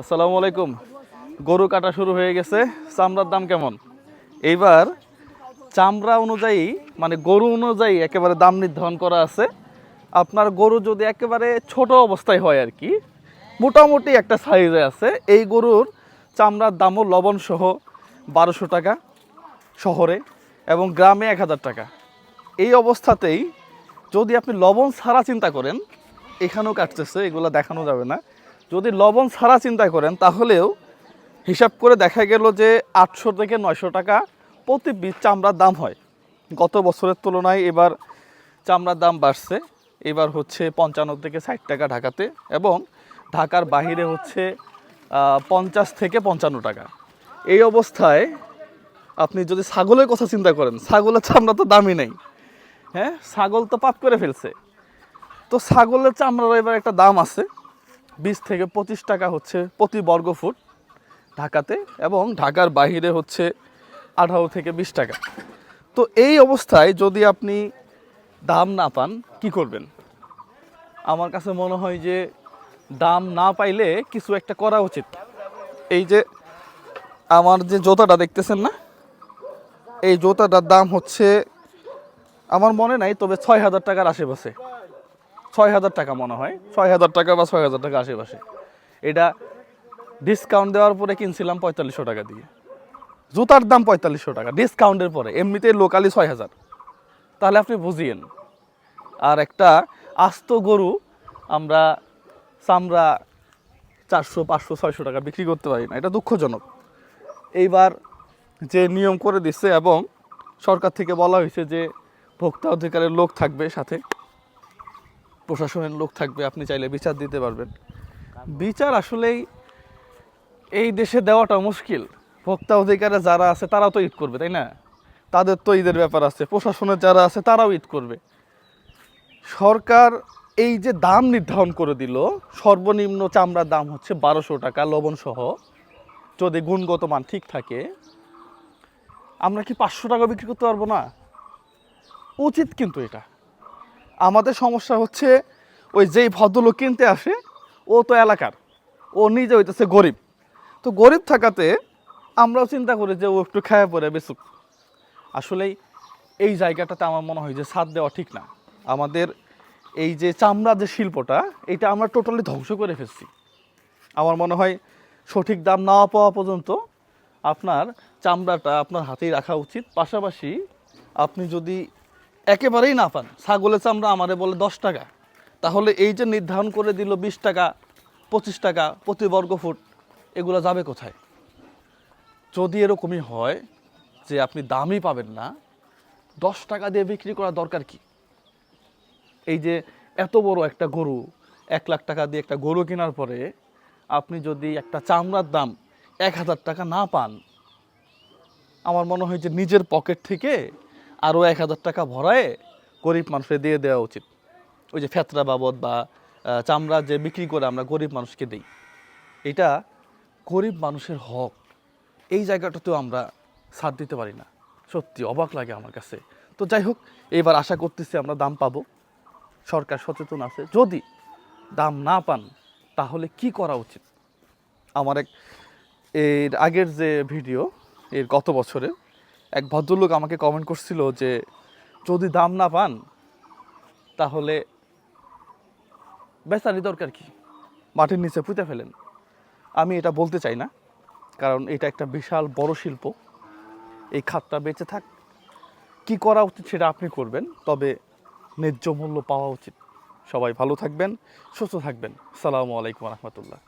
আসসালামু আলাইকুম। গরু কাটা শুরু হয়ে গেছে। চামড়ার দাম কেমন? এইবার চামড়া অনুযায়ী মানে গরু অনুযায়ী একেবারে দাম নির্ধারণ করা আছে। আপনার গরু যদি একেবারে ছোট অবস্থায় হয় আর কি, মোটামুটি একটা সাইজে আছে। এই গরুর চামড়ার দামও লবণ সহ বারোশো টাকা শহরে এবং গ্রামে এক হাজার টাকা। এই অবস্থাতেই যদি আপনি লবণ ছাড়া চিন্তা করেন, এখানেও কাটতেছে, এগুলো দেখানো যাবে না। যদি লবণ ছাড়া চিন্তা করেন, তাহলেও হিসাব করে দেখা গেল যে আটশো থেকে নয়শো টাকা প্রতি পিস চামড়ার দাম হয়। গত বছরের তুলনায় এবার চামড়ার দাম বাড়ছে। এবার হচ্ছে পঞ্চান্ন থেকে ষাট টাকা ঢাকাতে এবং ঢাকার বাহিরে হচ্ছে পঞ্চাশ থেকে পঞ্চান্ন টাকা। এই অবস্থায় আপনি যদি ছাগলের কথা চিন্তা করেন, ছাগলের চামড়া তো দামই নেই। হ্যাঁ ছাগল তো পাপ করে ফেলছে। তো ছাগলের চামড়ার এবার একটা দাম আছে। বিশ থেকে পঁচিশ টাকা হচ্ছে প্রতি বর্গ ফুট ঢাকাতে এবং ঢাকার বাইরে হচ্ছে আঠারো থেকে বিশ টাকা। তো এই অবস্থায় যদি আপনি দাম না পান, কি করবেন? আমার কাছে মনে হয় যে দাম না পাইলে কিছু একটা করা উচিত। এই যে আমার যে জোতাটা দেখতেছেন না, এই জোতাটার দাম হচ্ছে, আমার মনে নাই, তবে ছয় হাজার টাকার আশেপাশে। ছয় হাজার টাকা মনে হয়। ছয় হাজার টাকা বা ছয় হাজার টাকা আশেপাশে। এটা ডিসকাউন্ট দেওয়ার পরে কিনছিলাম পঁয়তাল্লিশশো টাকা দিয়ে। জুতার দাম পঁয়তাল্লিশশো টাকা। ডিসকাউন্টের পরে। এমনিতে লোকালি ছয় হাজার তাহলে আপনি বুঝিয়েন। আর একটা আস্ত গরু আমরা চামড়া চারশো, পাঁচশো, ছয়শো টাকা বিক্রি করতে পারি না। এটা দুঃখজনক। এইবার যে নিয়ম করে দিচ্ছে এবং সরকার থেকে বলা হয়েছে যে ভোক্তা অধিকারের লোক থাকবে সাথে। প্রশাসনের লোক থাকবে, আপনি চাইলে বিচার দিতে পারবেন। বিচার আসলেই এই দেশে দেওয়াটা মুশকিল। ভোক্তা অধিকারে যারা আছে, তারাও তো ঈদ করবে, তাই না? তাদের তো ঈদের ব্যাপার আছে প্রশাসনের যারা আছে, তারাও ঈদ করবে। সরকার এই যে দাম নির্ধারণ করে দিল, সর্বনিম্ন চামড়ার দাম হচ্ছে বারোশো টাকা লবণ সহ যদি গুণগত মান ঠিক থাকে, আমরা কি পাঁচশো টাকা বিক্রি করতে পারব না? উচিত কিন্তু এটা। আমাদের সমস্যা হচ্ছে ওই যেই ভদ্রলোক কিনতে আসে, ও তো এলাকার, ও নিজে হইতেছে গরিব। তো গরিব থাকাতে আমরাও চিন্তা করি যে ও একটু খেয়ে পরে বেসুক আসলেই এই জায়গাটাতে আমার মনে হয় যে সাথ দেওয়া ঠিক না। আমাদের এই যে চামড়া যে শিল্পটা, এটা আমরা টোটালি ধ্বংস করে ফেলছি। আমার মনে হয় সঠিক দাম না পাওয়া পর্যন্ত আপনার চামড়াটা আপনার হাতেই রাখা উচিত। পাশাপাশি আপনি যদি একেবারেই না পান। ছাগলের চামড়া আমারে বলে দশ টাকা। তাহলে এই যে নির্ধারণ করে দিল বিশ টাকা, পঁচিশ টাকা, প্রতি বর্গ ফুট, এগুলো যাবে কোথায়? যদি এরকমই হয় যে আপনি দামই পাবেন না, দশ টাকা দিয়ে বিক্রি করা দরকার কি? এই যে এত বড় একটা গরু, এক লাখ টাকা দিয়ে একটা গরু কেনার পরে আপনি যদি একটা চামড়ার দাম এক হাজার টাকা না পান, আমার মনে হয় যে নিজের পকেট থেকে আরও এক হাজার টাকা ভরায় গরিব মানুষকে দিয়ে দেওয়া উচিত। ওই যে ফেতরা বাবদ বা চামড়া যে বিক্রি করে আমরা গরিব মানুষকে দিই, এটা গরিব মানুষের হক। এই জায়গাটাতেও আমরা সাথ দিতে পারি না। সত্যি অবাক লাগে আমার কাছে। তো যাই হোক, এবার আশা করতেছি আমরা দাম পাবো। সরকার সচেতন আছে। যদি দাম না পান, তাহলে কি করা উচিত? আমার এক, এর আগের যে ভিডিও, এর গত বছরে এক ভদ্রলোক আমাকে কমেন্ট করছিল যে, যদি দাম না পান, তাহলে বেচারি দরকার কি? মাটির নিচে পুঁতে ফেলেন। আমি এটা বলতে চাই না, কারণ এটা একটা বিশাল বড় শিল্প। এই খাতটা বেঁচে থাক। কি করা উচিত সেটা আপনি করবেন, তবে ন্যায্য মূল্য পাওয়া উচিত। সবাই ভালো থাকবেন, সুস্থ থাকবেন। সালামু আলাইকুম রহমতুল্লাহ।